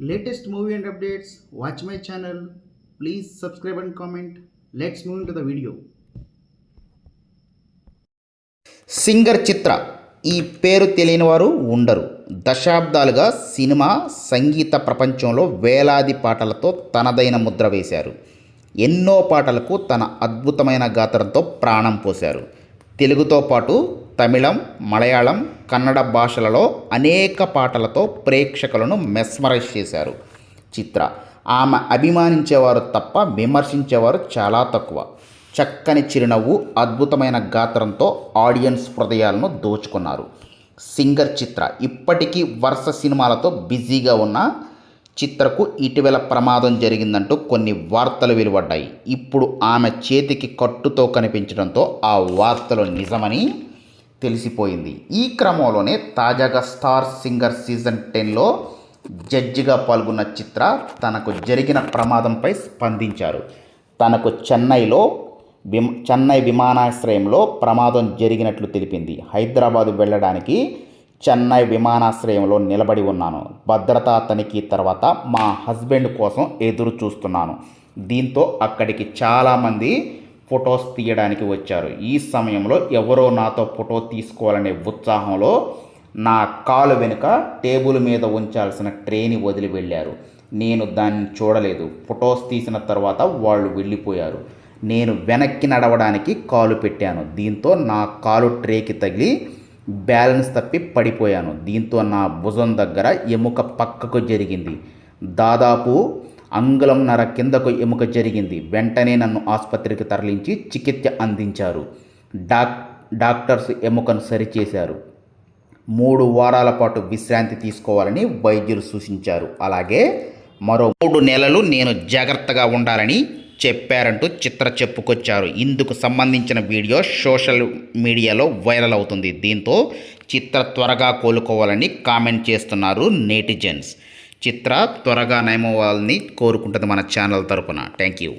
Latest movie and updates watch my channel please subscribe and comment let's move to the video singer Chitra ఈ పేరు తెలియని వారు ఉండరు. దశాబ్దాలుగా సినిమా సంగీత ప్రపంచంలో వేలాది పాటలతో తనదైన ముద్ర వేశారు. ఎన్నో పాటలకు తన అద్భుతమైన గాత్రంతో ప్రాణం పోశారు. తెలుగుతో పాటు తమిళం మలయాళం కన్నడ భాషలలో అనేక పాటలతో ప్రేక్షకులను మెస్మరైజ్ చేశారు. చిత్ర. ఆమె అభిమానించేవారు తప్ప విమర్శించేవారు చాలా తక్కువ. చక్కని చిరునవ్వు అద్భుతమైన గాత్రంతో ఆడియన్స్ హృదయాలను దోచుకున్నారు. సింగర్ చిత్ర. ఇప్పటికీ వరుస సినిమాలతో బిజీగా ఉన్న చిత్రకు ఇటీవల ప్రమాదం జరిగిందంటూ కొన్ని వార్తలు వెలువడ్డాయి. ఇప్పుడు ఆమె చేతికి కట్టుతో కనిపించడంతో ఆ వార్తలు నిజమని తెలిసిపోయింది. ఈ క్రమంలోనే తాజాగా స్టార్ సింగర్ సీజన్ టెన్లో జడ్జిగా పాల్గొన్న చిత్ర తనకు జరిగిన ప్రమాదంపై స్పందించారు. తనకు చెన్నైలో విమ చెన్నై విమానాశ్రయంలో ప్రమాదం జరిగినట్లు తెలిపింది. హైదరాబాదు వెళ్ళడానికి చెన్నై విమానాశ్రయంలో నిలబడి ఉన్నాను. భద్రతా తనిఖీ తర్వాత మా హస్బెండ్ కోసం ఎదురు చూస్తున్నాను దీంతో అక్కడికి చాలామంది ఫొటోస్ తీయడానికి వచ్చారు. ఈ సమయంలో ఎవరో నాతో ఫోటో తీసుకోవాలనే ఉత్సాహంలో నా కాలు వెనుక టేబుల్ మీద ఉంచాల్సిన ట్రేని వదిలి వెళ్ళారు. నేను దాన్ని చూడలేదు. ఫొటోస్ తీసిన తర్వాత వాళ్ళు వెళ్ళిపోయారు. నేను వెనక్కి నడవడానికి కాలు పెట్టాను. దీంతో నా కాలు ట్రేకి తగిలి బ్యాలెన్స్ తప్పి పడిపోయాను. దీంతో నా భుజం దగ్గర ఎముక పక్కకు జరిగింది. దాదాపు అంగుళం నర కిందకు ఎముక జరిగింది. వెంటనే నన్ను ఆసుపత్రికి తరలించి చికిత్స అందించారు. డాక్ డాక్టర్స్ ఎముకను సరిచేశారు. మూడు వారాల పాటు విశ్రాంతి తీసుకోవాలని వైద్యులు సూచించారు. అలాగే మరో మూడు నెలలు నేను జాగ్రత్తగా ఉండాలని చెప్పారంటూ చిత్ర చెప్పుకొచ్చారు. ఇందుకు సంబంధించిన వీడియో సోషల్ మీడియాలో వైరల్ అవుతుంది. దీంతో చిత్ర త్వరగా కోలుకోవాలని కామెంట్ చేస్తున్నారు నేటిజన్స్. చిత్ర త్వరగా నయమవ్వాలని కోరుకుంటుంది మన ఛానల్ తరపున. Thank you